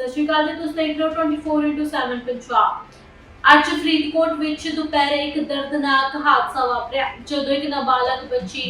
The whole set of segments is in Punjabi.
ਸਤਿ ਸ਼੍ਰੀ ਅਕਾਲ ਜੀ, ਤੁਸੀਂ ਦੇਖ ਰਹੇ ਹੋ 24 ਪੰਜਾਬ। ਅੱਜ ਫਰੀਦਕੋਟ ਵਿੱਚ ਦੁਪਹਿਰੇ ਇੱਕ ਦਰਦਨਾਕ ਹਾਦਸਾ ਵਾਪਰਿਆ, ਜਦੋਂ ਇੱਕ ਨਾਬਾਲਗ ਬੱਚੀ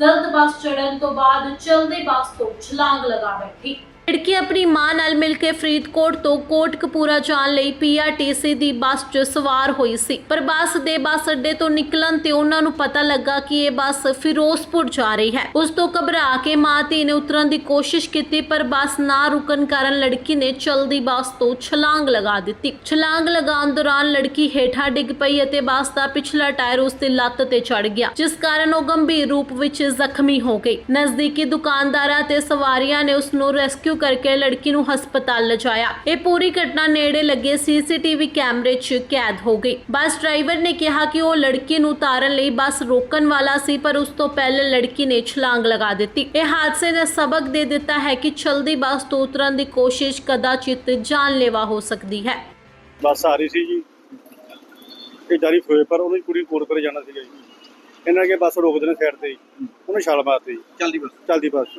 ਗਲਤ ਬੱਸ ਚੜਨ ਤੋਂ ਬਾਅਦ ਚਲਦੀ ਬੱਸ ਤੋਂ ਛਲਾਂਗ ਲਗਾ ਬੈਠੀ। ਲੜਕੀ ਆਪਣੀ ਮਾਂ ਨਾਲ ਮਿਲ ਕੇ ਫਰੀਦਕੋਟ ਤੋਂ ਕੋਟਕਪੂਰਾ ਜਾਣ ਲਈ ਪੀਆਰਟੀਸੀ ਦੀ ਬੱਸ 'ਚ ਸਵਾਰ ਹੋਈ ਸੀ। ਪਰ ਬੱਸ ਦੇ ਬੱਸ ਅੱਡੇ ਤੋਂ ਨਿਕਲਣ ਤੇ ਉਹਨਾਂ ਨੂੰ ਪਤਾ ਲੱਗਾ ਕਿ ਇਹ ਬੱਸ ਫਿਰੋਜ਼ਪੁਰ ਜਾ ਰਹੀ ਹੈ। ਉਸ ਤੋਂ ਘਬਰਾ ਕੇ ਮਾਂ ਧੀ ਨੇ ਉਤਰਨ ਦੀ ਕੋਸ਼ਿਸ਼ ਕੀਤੀ, ਪਰ ਬੱਸ ਨਾ ਰੁਕਣ ਕਾਰਨ ਲੜਕੀ ਨੇ ਚਲਦੀ ਬੱਸ ਤੋਂ ਛਲਾਂਗ ਲਗਾ ਦਿੱਤੀ। ਛਲਾਂਗ ਲਗਾਉਣ ਦੌਰਾਨ ਲੜਕੀ ਹੇਠਾਂ ਡਿੱਗ ਪਈ ਅਤੇ ਬੱਸ ਦਾ ਪਿਛਲਾ ਟਾਇਰ ਉਸ ਦੀ ਲੱਤ ਤੇ ਚੜ ਗਿਆ, ਜਿਸ ਕਾਰਨ ਉਹ ਗੰਭੀਰ ਰੂਪ ਵਿੱਚ ਜ਼ਖਮੀ ਹੋ ਗਈ। ਨਜ਼ਦੀਕੀ ਦੁਕਾਨਦਾਰਾਂ ਤੇ ਸਵਾਰੀਆਂ ਨੇ ਉਸ ਨੂੰ ਰੈਸਕਿਊ ਕਰਕੇ ਲੜਕੀ ਨੂੰ ਹਸਪਤਾਲ ਲਿਜਾਇਆ। ਇਹ ਪੂਰੀ ਘਟਨਾ ਨੇੜੇ ਲੱਗੇ ਸੀਸੀਟੀਵੀ ਕੈਮਰੇ 'ਚ ਕੈਦ ਹੋ ਗਈ। ਬੱਸ ਡਰਾਈਵਰ ਨੇ ਕਿਹਾ ਕਿ ਉਹ ਲੜਕੀ ਨੂੰ ਉਤਾਰਨ ਲਈ ਬੱਸ ਰੋਕਣ ਵਾਲਾ ਸੀ ਪਰ ਉਸ ਤੋਂ ਪਹਿਲੇ ਲੜਕੀ ਨੇ ਛਲਾਂਗ ਲਗਾ ਦਿੱਤੀ। ਇਹ ਹਾਦਸੇ ਨੇ ਸਬਕ ਦੇ ਦਿੱਤਾ ਹੈ ਕਿ ਚਲਦੀ ਬੱਸ ਤੋਂ ਉਤਰਨ ਦੀ ਕੋਸ਼ਿਸ਼ ਕਦਾਚਿਤ ਜਾਨਲੇਵਾ ਹੋ ਸਕਦੀ ਹੈ। ਬੱਸ ਆ ਰਹੀ ਸੀ ਜੀ। ਇਹ ਜਾਰੀ ਹੋਏ ਪਰ ਉਹਨੂੰ ਕੁੜੀ ਕੋਟਪੁਰੇ ਜਾਣਾ ਸੀਗਾ ਜੀ। ਇਹਨਾਂ ਕੇ ਬੱਸ ਰੋਕਦੇ ਨੇ ਸਾਈਡ ਤੇ ਜੀ। ਉਹਨੇ ਛਾਲ ਮਾਰਤੀ ਚੱਲਦੀ ਬੱਸ। ਚੱਲਦੀ ਬੱਸ।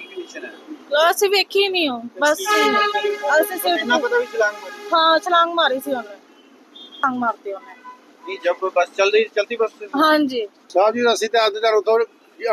ਕੰਡੀਸ਼ਨ ਹੈ ਅਸੀਂ ਵੇਖੀ ਨਹੀਂ ਉਹ ਬਸ ਅਸੀਂ ਸਿਰਫ ਇੰਨਾ ਪਤਾ ਵੀ ਚਲਾਂਗ ਮਾਰੀ? ਹਾਂ ਛਲਾਂਗ ਮਾਰੀ ਸੀ ਉਹਨੇ। ਛਲਾਂਗ ਮਾਰਤੀ ਉਹਨੇ। ਨਹੀਂ ਜਬ ਬੱਸ ਚੱਲ ਰਹੀ ਚਲਤੀ ਬੱਸ से ਹਾਂਜੀ। ਸਾਹਿਬ ਜੀ ਅਸੀਂ ਤੇ ਆਪਦੇ ਘਰ ਉਤੋਂ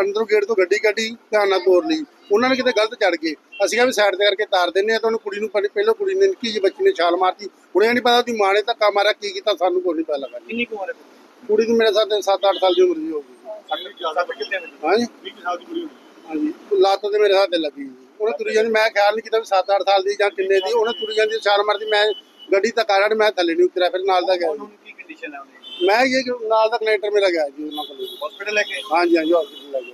ਅੰਦਰੋਂ ਗੇਟ ਤੋਂ ਗੱਡੀ ਕੱਢੀ ਧਿਆਨ ਨਾਲ ਤੋਰ ਲਈ। ਉਹਨਾਂ ਨੇ ਕਿਤੇ ਗਲਤ ਚੜ ਗਏ। ਅਸੀਂ ਕਿਹਾ ਵੀ ਸਾਈਡ ਤੇ ਕਰਕੇ ਤਾਰ ਦਿੰਨੇ ਆ ਤਾਂ ਉਹਨੂੰ ਕੁੜੀ ਨੂੰ ਪਹਿਲੇ ਪਹਿਲਾਂ ਕੁੜੀ ਨੇ ਨਿੱਕੀ ਜਿਹੀ ਬੱਚੀ ਨੇ ਛਾਲ ਮਾਰਤੀ। ਉਹਨੇ ਨਹੀਂ ਪਤਾ ਉਹਦੀ ਮਾਂ ਨੇ ਧੱਕਾ ਮਾਰਿਆ ਕੀ ਕੀਤਾ ਸਾਨੂੰ ਕੋਈ ਨਹੀਂ ਪਤਾ ਲੱਗਾ। ਜੀ। ਕਿੰਨੀ ਕੁ ਉਮਰ ਹੈ? ਕੁੜੀ ਦੀ ਮੇਰੇ ਸਾਥ 7-8 ਸਾਲ ਦੀ ਉਮਰ ਦੀ ਹੋਊਗੀ ਸਾਨੂੰ ਜ਼ਿਆਦਾ ਕਿੱਥੇ ਨੇ? ਹਾਂਜੀ। 20 ਸਾਲ ਦੀ ਕੁੜੀ ਹੋਣੀ ਹਾਂਜੀ। ਲੱਤ ਤੇ ਮੇਰੇ ਹੱਥ ਤੇ ਲੱਗੀ। ਉਹਨੇ ਤੁਰੀ ਜਾਂਦੀ ਮੈਂ ਖਿਆਲ ਨਹੀਂ ਕੀਤਾ ਵੀ 7-8 ਸਾਲ ਦੀ ਜਾਂ ਕਿੰਨੇ ਦੀ। ਉਹਨੇ ਤੁਰੀ ਜਾਂਦੀ ਛਾਲ ਮਾਰਦੀ। ਮੈਂ ਗੱਡੀ ਧੱਕਾ ਰਿਹਾ ਮੈਂ ਥੱਲੇ ਨਹੀਂ ਉਤਰਿਆ। ਫਿਰ ਨਾਲ ਦਾ ਗਿਆ ਜੀ। ਕੀ ਕੰਡੀਸ਼ਨ ਹੈ ਉਹਦੀ? ਮੈਂ ਇਹ ਕਿ ਨਾਲ ਦਾ ਕਨੈਕਟਰ ਮੇਰਾ ਗਿਆ ਜੀ ਉਹਨਾਂ ਕੋਲ। ਹਸਪੀਟਲ ਲੈ ਕੇ ਹਾਂਜੀ ਹਾਂਜੀ ਹਸਪੀਟਲ ਲੱਗੇ